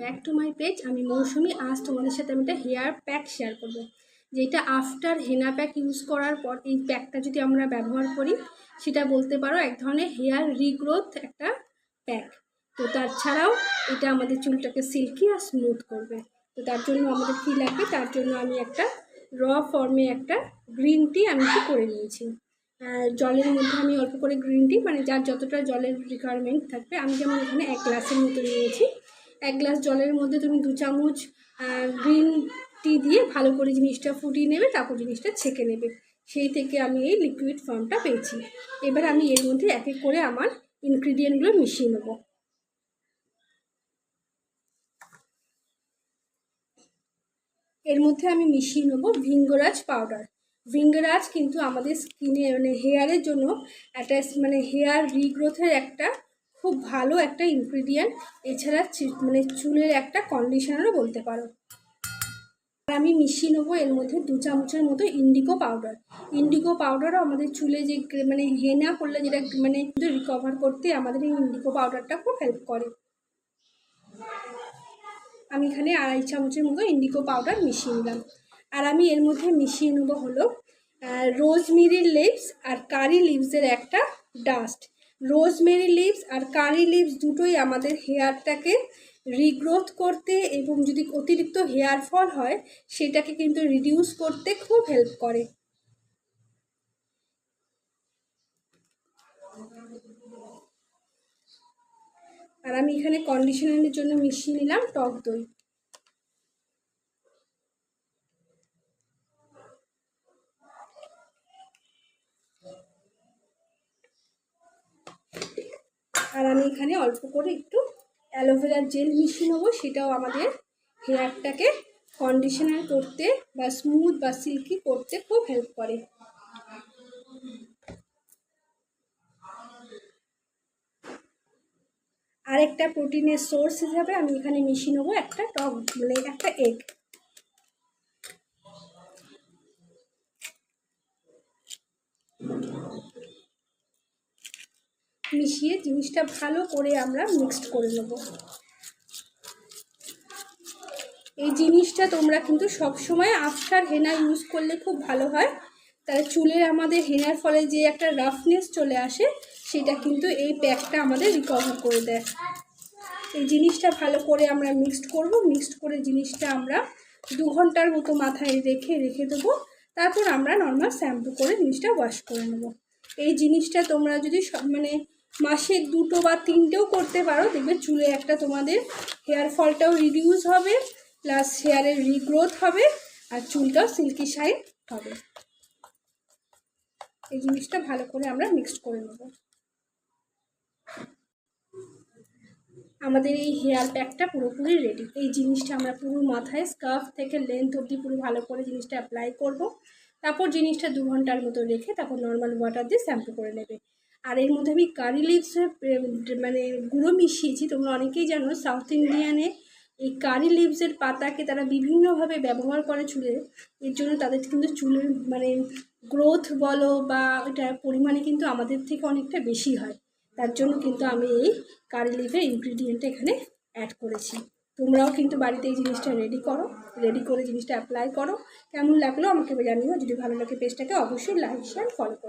Back to my page আমি মৌসুমি, আজ তোমাদের সাথে আমি একটা হেয়ার প্যাক শেয়ার করব। যেটা আফটার হেনা প্যাক ইউজ করার পর এই প্যাকটা যদি আমরা ব্যবহার করি, সেটা বলতে পারো এক ধরনের হেয়ার রিগ্রোথ একটা প্যাক তো তাছাড়াও এটা আমাদের চুলটাকে সিল্কি আর স্মুথ করবে। তো তার জন্য আমাদের কী লাগবে? তার জন্য আমি একটা র ফর্মে একটা গ্রিন টি আমি একটু করে নিয়েছি। জলের মধ্যে আমি অল্প করে গ্রিন টি মানে যার যতটা জলের রিকোয়ারমেন্ট থাকবে, আমি যেমন এখানে এক গ্লাসের মতো নিয়েছি। এক গ্লাস জলের মধ্যে তুমি দু চামচ গ্রিন টি দিয়ে ভালো করে জিনিসটা ফুটিয়ে নেবে, তারপর জিনিসটা ছেঁকে নেবে। সেই থেকে আমি এই লিকুইড ফর্মটা পেয়েছি। এবার আমি এর মধ্যে এক এক করে আমার ইনগ্রিডিয়েন্টগুলো মিশিয়ে নেব। এর মধ্যে আমি মিশিয়ে নেব ভিঙ্গরাজ পাউডার ভিঙ্গরাজ কিন্তু আমাদের স্কিনে মানে হেয়ারের জন্য একটা মানে হেয়ার রিগ্রোথের একটা খুব ভালো একটা ইনগ্রিডিয়েন্ট এছাড়া মানে চুলের একটা কন্ডিশনারও বলতে পারো। আর আমি মিশিয়ে নেব এর মধ্যে দু চামচের মতো ইন্ডিগো পাউডার ইন্ডিগো পাউডারও আমাদের চুলে যে মানে হেনা করলে যেটা মানে রিকভার করতে আমাদের এই ইন্ডিগো পাউডারটা খুব হেল্প করে। আমি এখানে আড়াই চামচের মতো ইন্ডিগো পাউডার মিশিয়ে নিলাম। আর আমি এর মধ্যে মিশিয়ে নেব হলো রোজমেরি লিভস আর কারি লিভসের একটা ডাস্ট রোজমেরি লিভস আর কারি লিভস দুটোই আমাদের হেয়ারটাকে রিগ্রোথ করতে এবং যদি অতিরিক্ত হেয়ার ফল হয়, সেটাকে কিন্তু রিডিউস করতে খুব হেল্প করে। আর আমি এখানে কন্ডিশনারের জন্য মিশিয়ে নিলাম টক দই। আমি এখানে অল্প করে একটু অ্যালোভেরার জেল মিশিয়ে নেব। সেটাও আমাদের হেয়ারটাকে কন্ডিশনার করতে বা স্মুথ বা সিল্কি করতে খুব হেল্প করে। আরেকটা প্রোটিনের সোর্স হিসাবে আমি এখানে মিশিয়ে নেব একটা টক মানে একটা এগ মিশিয়ে জিনিসটা ভালো করে আমরা মিক্সড করে নেব। এই জিনিসটা তোমরা কিন্তু সব সময় আফটার হেনা ইউজ করলে খুব ভালো হয়। তাহলে চুলের আমাদের হেনার ফলে যে একটা রাফনেস চলে আসে, সেটা কিন্তু এই প্যাকটা আমাদের রিকভার করে দেয়। এই জিনিসটা ভালো করে আমরা মিক্সড করব মিক্সড করে জিনিসটা আমরা দু ঘণ্টার মতো মাথায় রেখে রেখে দেবো। তারপর আমরা নর্মাল শ্যাম্পু করে জিনিসটা ওয়াশ করে নেব। এই জিনিসটা তোমরা যদি মানে মাসে দুটো বা তিনটেও করতে পারো। দেখবে চুলে একটা তোমাদের হেয়ার ফলটাও রিডিউস হবে প্লাস হেয়ারের রিগ্রোথ হবে, আর চুলটাও সিল্কি শাইন হবে। এই জিনিসটা ভালো করে আমরা মিক্সড করে নেব। আমাদের এই হেয়ার প্যাকটা পুরোপুরি রেডি এই জিনিসটা আমরা পুরো মাথায় স্কার্ফ থেকে লেন্থ অবধি পুরো ভালো করে জিনিসটা অ্যাপ্লাই করব। তারপর জিনিসটা দু ঘণ্টার মতো রেখে তারপর নর্মাল ওয়াটার দিয়ে শ্যাম্পু করে নেবে। আর এর মধ্যে আমি কারি লিভসের মানে গুঁড়ো মিশিয়েছি। তোমরা অনেকেই জানো সাউথ ইন্ডিয়ানে এই কারি লিভসের পাতাকে তারা বিভিন্নভাবে ব্যবহার করে চুলে। এর জন্য তাদের কিন্তু চুলের মানে গ্রোথ বলো বা এটার পরিমাণে কিন্তু আমাদের থেকে অনেকটা বেশি হয়। তার জন্য কিন্তু আমি এই কারি লিভের ইনগ্রিডিয়েন্টটা এখানে অ্যাড করেছি। তোমরাও কিন্তু বাড়িতে এই জিনিসটা রেডি করো রেডি করে জিনিসটা অ্যাপ্লাই করো। কেমন লাগল আমাকে জানিও। যদি ভালো লাগে পেজটাকে অবশ্যই লাইক শেয়ার ফলো করো।